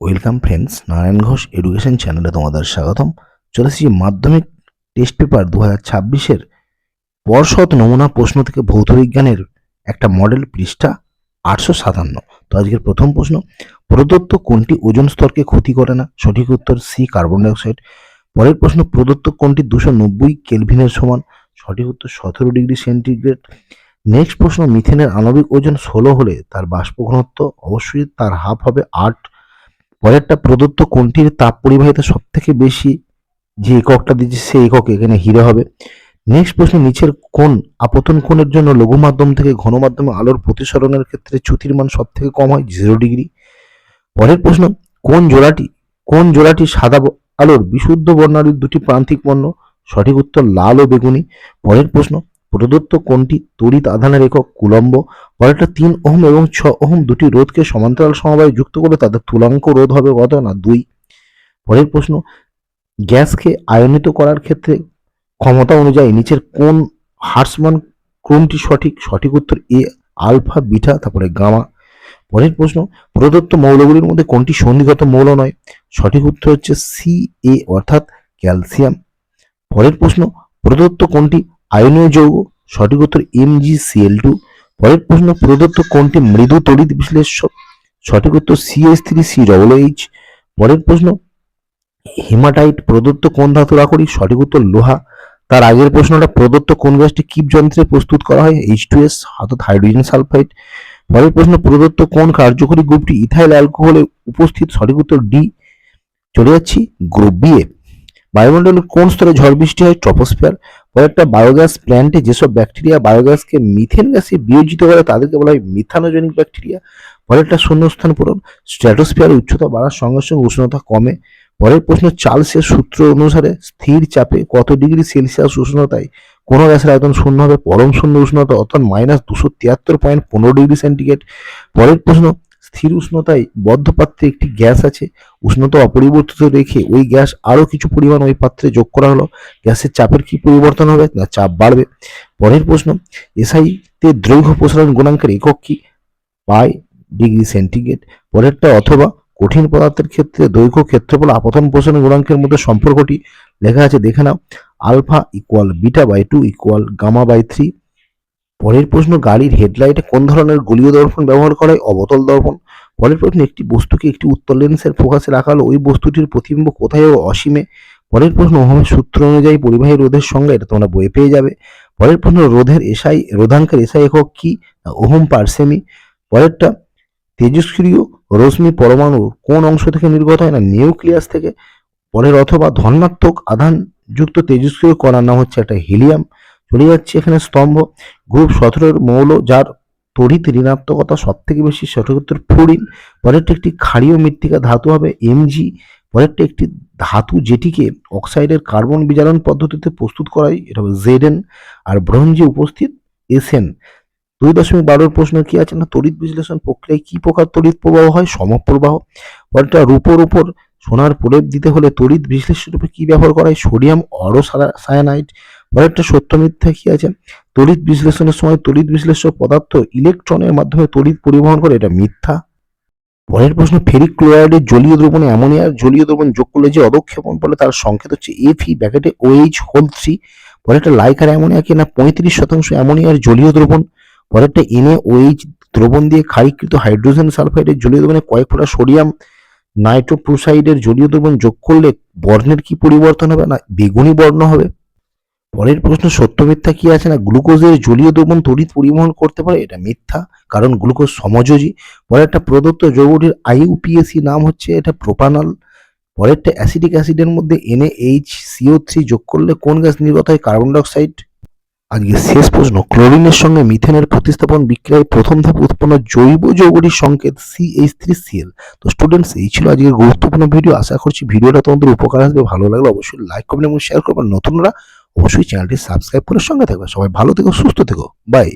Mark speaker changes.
Speaker 1: Welcome friends Narayan Ghosh education চ্যানেলে তোমাদের স্বাগতম। চলে এসেছি মাধ্যমিক টেস্ট পেপার দু হাজার ছাব্বিশের পর্ষদ নমুনা প্রশ্ন থেকে ভৌত বিজ্ঞানের একটা মডেল পৃষ্ঠা আটশো সাতান্ন। তো আজকের প্রথম প্রশ্ন, প্রদত্ত কোনটি ওজন স্তরকে ক্ষতি করে না? সঠিক উত্তর সি কার্বন ডাইঅক্সাইড পরের প্রশ্ন, প্রদত্ত কোনটি দুশো নব্বই কেলভিনের সমান? সঠিক উত্তর, সতেরো ডিগ্রি সেন্টিগ্রেড। নেক্সট প্রশ্ন, মিথেনের আণবিক ওজন ষোলো হলে তার বাষ্প ঘনত্ব অবশ্যই তার হাফ হবে আট পরেরটা প্রদত্ত কোনটির তাপ পরিবাহিতা সব থেকে বেশি? যে এককটা দিচ্ছে সেই একক এখানে হিরে হবে। নেক্সট প্রশ্ন নিচের কোন আপতন কোণের জন্য লঘু মাধ্যম থেকে ঘন মাধ্যমে আলোর প্রতিসরণের ক্ষেত্রে চ্যুতির মান সব থেকে কম হয় জিরো ডিগ্রি পরের প্রশ্ন, কোন জোড়াটি কোন জোড়াটি সাদা আলোর বিশুদ্ধ বর্ণালীর দুটি প্রান্তিক বর্ণ? সঠিক উত্তর, লাল ও বেগুনি। পরের প্রশ্ন প্রদত্ত কোনটি তড়িৎ আধানের একক কুলম্ব। পরেরটা তিন ওহম এবং ছ ওহম দুটি রোধকে সমান্তরাল সমবায়ে যুক্ত করে তাদের তুলাঙ্ক রোধ হবে কত না দুই। পরের প্রশ্ন, গ্যাসকে আয়নিত করার ক্ষেত্রে ক্ষমতা অনুযায়ী নিচের কোন হার্সমান ক্রমটি সঠিক সঠিক উত্তর এ, আলফা, বিটা, তারপরে গামা। পরের প্রশ্ন, প্রদত্ত মৌলগুলির মধ্যে কোনটি সন্ধিগত মৌল নয়, সঠিক উত্তর হচ্ছে সি, এ, অর্থাৎ ক্যালসিয়াম। পরের প্রশ্ন, প্রদত্ত কোনটি আয়নীয় যৌগ, সঠিক উত্তর এম জি সিএল টু। পরের প্রশ্ন, প্রদত্ত কোনটি মৃদু তড়িৎ বিশ্লেষ্য? সঠিক উত্তর CS three C double H. পরের প্রশ্ন, হিমাটাইট প্রদত্ত কোন ধাতুর আকরিক? সঠিক উত্তর লোহা। তার আগের প্রশ্নটা, প্রদত্ত কোন গ্যাসটি কিপ যন্ত্রে প্রস্তুত করা হয়? এইচ টু এস, অর্থাৎ হাইড্রোজেন সালফাইড। পরের প্রশ্ন, প্রদত্ত কোন কার্যকরী গ্রুপটি ইথাইল অ্যালকোহলে উপস্থিত? সঠিক উত্তর ডি। চলে যাচ্ছি, গ্রুপ বি এ। বায়ুমণ্ডলের কোন স্তরে ঝড় বৃষ্টি হয়? ট্রপোস্ফিয়ার। পরেরটা বায়োগ্যাস প্ল্যান্টে যেসব ব্যাকটেরিয়া বায়োগ্যাসকে মিথেন গ্যাসে বিয়োজিত করে তাদেরকে বলা হয় মিথানোজেনিক ব্যাকটেরিয়া পরেরটা শূন্যস্থান পূরণ স্ট্র্যাটোস্ফিয়ারের উচ্চতা বাড়ার সঙ্গে সঙ্গে উষ্ণতা কমে। পরের প্রশ্ন, চার্লসের সূত্র অনুসারে স্থির চাপে কত ডিগ্রি সেলসিয়াস উষ্ণতায় কোন গ্যাসের আয়তন শূন্য হবে? পরম শূন্য উষ্ণতা অর্থাৎ মাইনাস দুশো তিয়াত্তর পয়েন্ট পনেরো ডিগ্রি সেন্টিগ্রেড পরের প্রশ্ন স্থির উষ্ণতায় বদ্ধ পাত্রে একটি গ্যাস আছে। উষ্ণতা অপরিবর্তিত রেখে ওই গ্যাস আরও কিছু পরিমাণ ওই পাত্রে যোগ করা হলো। গ্যাসের চাপের কি পরিবর্তন হবে? না, চাপ বাড়বে। পরের প্রশ্ন, এসআই তে দৈর্ঘ্য প্রসারণ গুণাঙ্কের একক কি? Per degree centigrade. পরেরটা, অথবা কঠিন পদার্থের ক্ষেত্রে দৈর্ঘ্য ক্ষেত্রফল আপতন প্রসারণ গুণাঙ্কের মধ্যে সম্পর্কটি লেখা আছে, দেখে নাও। Alpha equal beta by two equal gamma by three পরের প্রশ্ন, গাড়ির হেডলাইটে কোন ধরনের গলীয় দর্পণ ব্যবহার করা হয়? অবতল দর্পণ। পরের প্রশ্ন একটি বস্তুকে একটি উত্তর লেন্সের ফোকাসে রাখা হলো। ওই বস্তুটির প্রতিবিম্ব কোথায় ও অসীমে? পরের প্রশ্ন, ওহমের সূত্র অনুযায়ী পরিবাহী রোধের সঙ্গে এটা তোমরা বই পেয়ে যাবে। পরের প্রশ্ন, রোধের এসআই, রোধাঙ্কের এসআই একক কি? ওহম পার সেমি পরেরটা, তেজস্ক্রিয় রশ্মি পরমাণু কোন অংশ থেকে নির্গত হয়? না, নিউক্লিয়াস থেকে। পরের অথবা ধনাত্মক আধান যুক্ত তেজস্ক্রিয় কণার নাম হচ্ছে একটা হিলিয়াম। চলে যাচ্ছে এখানে স্তম্ভ। গ্রুপ সতেরোর মৌল, যার তড়িৎ ঋণাত্মকতা সব থেকে বেশি সঠিক উত্তর ফ্লুরিন পরেরটা একটি ক্ষারীয় মৃত্তিকা ধাতু হবে এমজি পরেরটা একটি ধাতু যেটিকে অক্সাইডের কার্বন বিজারণ পদ্ধতিতে প্রস্তুত করা হয় এটা হবে জেডএন আর ব্রোঞ্জে উপস্থিত এসএন দুই দশমিক বারোর প্রশ্ন কি আছে? না, তড়িৎ বিশ্লেষণ প্রক্রিয়ায় কি প্রকার তড়িৎ প্রবাহ হয়? সমপ্রবাহ। পরেরটা রূপোর উপর সোনার প্রলেপ দিতে হলে তড়িৎ বিশ্লেষণ রূপে কি ব্যবহার করা হয়? সোডিয়াম অরো সায়ানাইড পরেরটা সত্য মিথ্যা কি আছে? তড়িৎ বিশ্লেষণের সময় তড়িৎ বিশ্লেষক পদার্থ ইলেকট্রনের মাধ্যমে তড়িৎ পরিবহন করে, এটা মিথ্যা? পরের প্রশ্ন, ফেরিক ক্লোরাইডের জলীয় দ্রবণে অ্যামোনিয়ার জলীয় দ্রবণ যোগ করলে যে অদক্ষেপণ বলে তার সংকেত হচ্ছে এফি ব্যাকেটে ওএইচ হোল থ্রি পরেরটা লাইকার অ্যামোনিয়াকে না? পঁয়ত্রিশ শতাংশ অ্যামোনিয়ার জলীয় দ্রবণ। পরেরটা এনএ ওএইচ দ্রবণ দিয়ে ক্ষারীকৃত হাইড্রোজেন সালফাইডের জলীয় দ্রবণে কয়েক ফোঁটা সোডিয়াম নাইট্রোপ্রোসাইডের জলীয় দ্রবণ যোগ করলে বর্ণের কি পরিবর্তন হবে না? বেগুনি বর্ণ হবে। পরের প্রশ্ন, সত্য মিথ্যা কি আছে না? গ্লুকোজের জলীয় দ্রবণ তড়িৎ পরিবহন করতে পারে? এটা মিথ্যা, কারণ গ্লুকোজ সমযোজী। পরেরটা প্রদত্ত যৌগটির আইইউপিএসি নাম হচ্ছে এটা প্রোপানল। পরেরটা অ্যাসিডিক অ্যাসিডের মধ্যে এনএইচ সিও থ্রি যোগ করলে কোন গ্যাস নির্গত হয়? Carbon dioxide. আজকে শেষ প্রশ্ন, ক্লোরিনের সঙ্গে মিথেনের প্রতিস্থাপন বিক্রিয়ায় প্রথম ধাপ উৎপন্ন জৈব যৌগটির সংকেত সিএইচ থ্রি সিএল তো স্টুডেন্টস এই ছিল আজকের গুরুত্বপূর্ণ ভিডিও আশা করছি ভিডিওটা তোমাদের উপকার আসবে। ভালো লাগলে অবশ্যই লাইক করবেন এবং শেয়ার করবেন। নতুনরা অবশ্যই চ্যানেলটি সাবস্ক্রাইব করে সঙ্গে থাকবে। সবাই ভালো থেকো সুস্থ থেকো। বাই